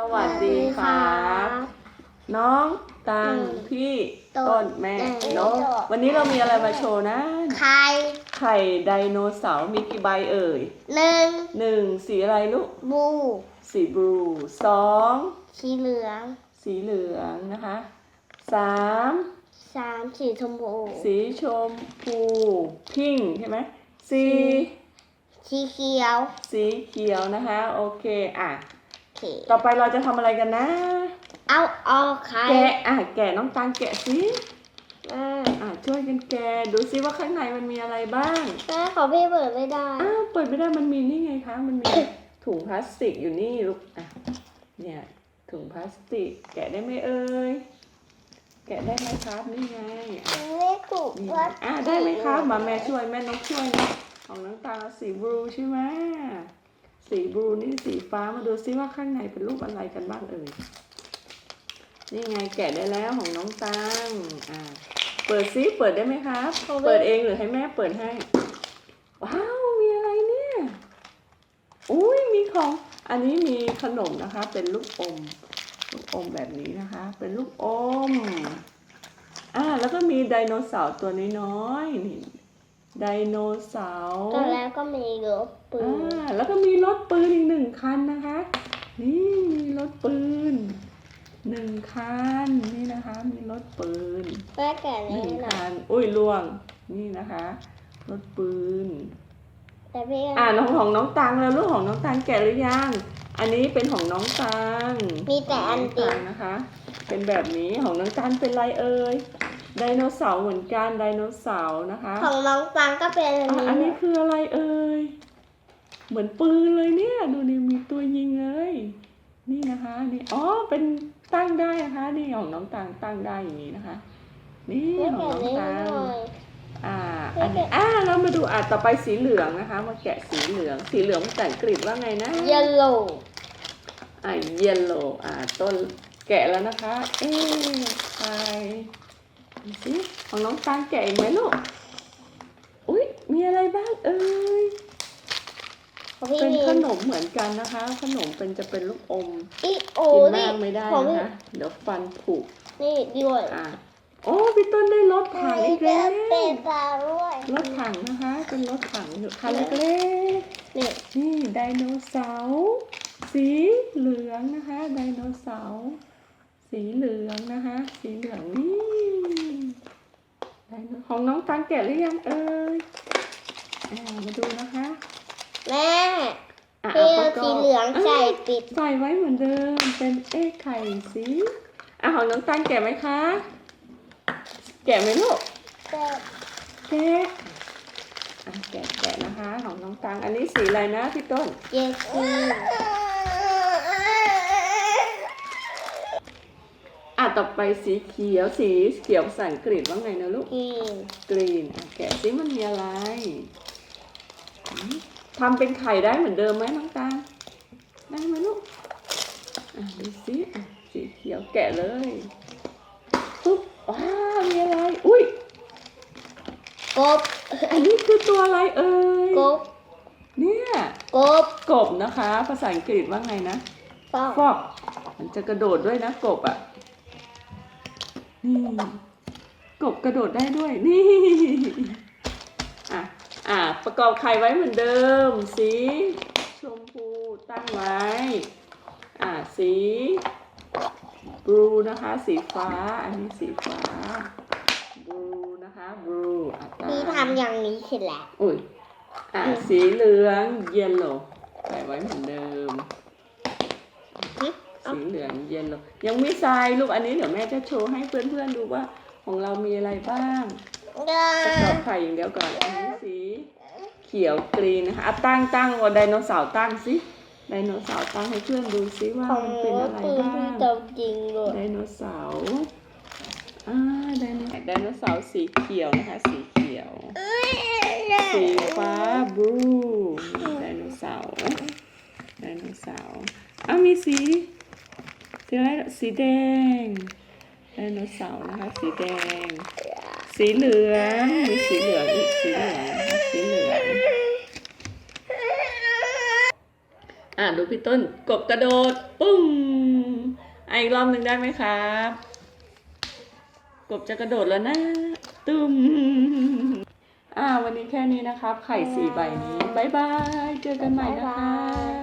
สวัสดีครับน้องตังอืมพี่ต้นต้นแม่แม่นกโจ้วันนี้เรามีอะไรมาโชว์นะ ไข่ไข่ไดโนเสาร์มีกี่ใบเอ่ยหนึ่งหนึ่งสีอะไรลูกบูสีบลูสองสีเหลือง สีเหลืองนะคะสามสามสีชมพูสีชมพูพิงใช่ไหมสี่สีเขียว สีเขียวนะคะ โอเคอะโอ เค ต่อไปเราจะทำอะไรกันนะ เอาออกไข่แกะอะแกะน้องตังแกะสิอ่าอะช่วยกันแกะดูซิว่าข้างในมันมีอะไรบ้าง แม่ขอพี่เปิดไม่ได้ อ้าวเปิดไม่ได้มันมีนี่ไงคะ มันมี ถุงพลาสติกอยู่นี่ลูกอะเนี่ยถุงพลาสติก แกะได้ไหมเอ่ยแกะได้ไหมครับนี่ไงอะไม่ถูกนี่ว่าอะได้ไหมครับมาแม่ช่วยแม่นกช่วยนะของน้องตาลสีบลูใช่ไหม สีบลูนี่สีฟ้ามาดูซิว่าข้างในเป็นรูปอะไรกันบ้างเอ่ย นี่ไงแกะได้แล้วของน้องตังอะเปิดซิเปิดได้ไหมครับ เปิดเองหรือให้แม่เปิดให้ ว้าว มีอะไรเนี่ย อุ้ยมีของ อันนี้มีขนมนะคะ เป็นลูกอม ลูกอมแบบนี้นะคะ เป็นลูกอม อ่า แล้วก็มีไดโนเสาร์ตัวน้อยๆนี่ ไดโนเสาร์ตอนแล้วก็มีรถ ปือ่านแล้วก็มีรถปืนอีกหนึ่งคันนะคะ นี่มีรถปืนหนึ่งคันนี่นะคะ มีรถปืนแม่แก่หนี้นึ่งนะคันอุ้ยล่วงนี่นะคะ รถปืนแต่พี่อ่าน้องของน้องตังแล้วลูกของน้องตังแกะหรือยังอันนี้เป็นของน้องตังมีแต่อันของติตัดงนะคะ เป็นแบบนี้ของน้องตังเป็นไรเอ่ยไดโนเสาร์เหมือนกันไดโนเสาร์นะคะ ของน้องฟังก็เป็นอันอะนี้อันนี้คืออะไรเอ่ย เหมือนปืนเลยเนี่ย ดูนี่มีตัวยิงเลย นี่นะคะนี่อ๋อเป็นตั้งได้นะคะ นี่ของน้องตังตั้งได้อย่างนี้นะคะ นี่แม่ของแก่น้องนี้ตังหน่อยอ่าอันนี้อ่าเรามาดูอะต่อไปสีเหลืองนะคะ มาแกะสีเหลือง สีเหลืองภาษาอังกฤษว่าไงนะเยลโล่อ่า yellow อ่าต้นแกะแล้วนะคะ เอ๊ะใครดูสิของน้องตาลแกะอีกไหมลูกอุ้ยมีอะไรบ้างเอ่ยของ พี่เป็นมีขนมเหมือนกันนะคะ ขนมเป็นจะเป็นลูกอมอีโอกินนี่มากไม่ได้ของนะพี่คะเดี๋ยวฟันผุนี่ด้วยอ่าโอ้พี่ต้นได้รถถังอีกแล้วเป็นปลาด้วยรถถังนะคะ เป็นรถถังอยู่คันเล็กๆนี่นี่ไดโนเสาร์สีเหลืองนะคะไดโนเสาร์สีเหลืองนะคะ สีเหลืองนี่ไดโนของน้องตังแกะหรือยังเอ่ยอ่ามาดูนะคะ แม่ สีอบเหลืองใส่อะปิด ใส่ไว้เหมือนเดิม เป็นเอ๊ะไข่สีอะของน้องตังแกะไหมคะ แกะไหมลูกแต่แกะอะแกะแกะนะคะ ของน้องตัง อันนี้สีอะไรนะพี่ต้นเจสซี่อะต่อไปสีเขียว สีเขียวภาษาอังกฤษว่าไงนะลูกกินกรีนอะแกะสิมันมีอะไรหืมทำเป็นไข่ได้เหมือนเดิมไหมน้องตาลได้ไหมลูกอะ ดูสิอะสีเขียวแกะเลยปุ๊บว้าวมีอะไร อุ้ยกบอันนี้คือตัวอะไรเอ่ยกบเนี่ยกบกบนะคะ ภาษาอังกฤษว่าไงนะฟอกฟอกมันจะกระโดดด้วยนะกบอะนี่กบกระโดดได้ด้วยนี่อะอะประกอบไข่ไว้เหมือนเดิมสีชมพูตั้งไว้ อะสีบลูนะคะ สีฟ้า อันนี้สีฟ้าบลูนะคะบลูอะตามพี่ทำอย่างนี้เสร็จแล้ว อุ้ยอะสีเหลืองเยลโล่ใส่ไว้เหมือนเดิมสีเหลืองเย็นลงยังไม่ทรายลูกอันนี้เดี๋ยวแม่จะโชว์ให้เพื่อนๆดูว่า ของเรามีอะไรบ้างประกอบไข่อย่างเดียวก่อนอันนี้สี เขียวกรีนนะคะอะตั้งตั้งว่าไดโนเสาร์ตั้งสิ ไดโนเสาร์ตั้งให้เพื่อนดูสิว่าของมันหเป็นนูอะไรคือบ้าพี่งเจ้าจริงเลยไดโนเสาร์อ่าไดโนไดโนเสาร์สีเขียวนะคะ สีเขียว สีฟ้าบลูไดโนเสาร์ไดโนเสาร์อะมีสีสีอะไรสีแดงไดโนเสาร์นะคะสีแดง สีเหลืองมีสีเหลืองอีกสีเหลืองนะคะสีเหลือง อะดูพี่ต้นกบกระโดด ปุ้งอะอีกรอบหนึ่งได้ไหมครับ กบจะกระโดดแล้วนะ ตุ้มอ่าวันนี้แค่นี้นะครับ ไข่สี่ใบนี้บายบาย เจอกันใหม่นะคะ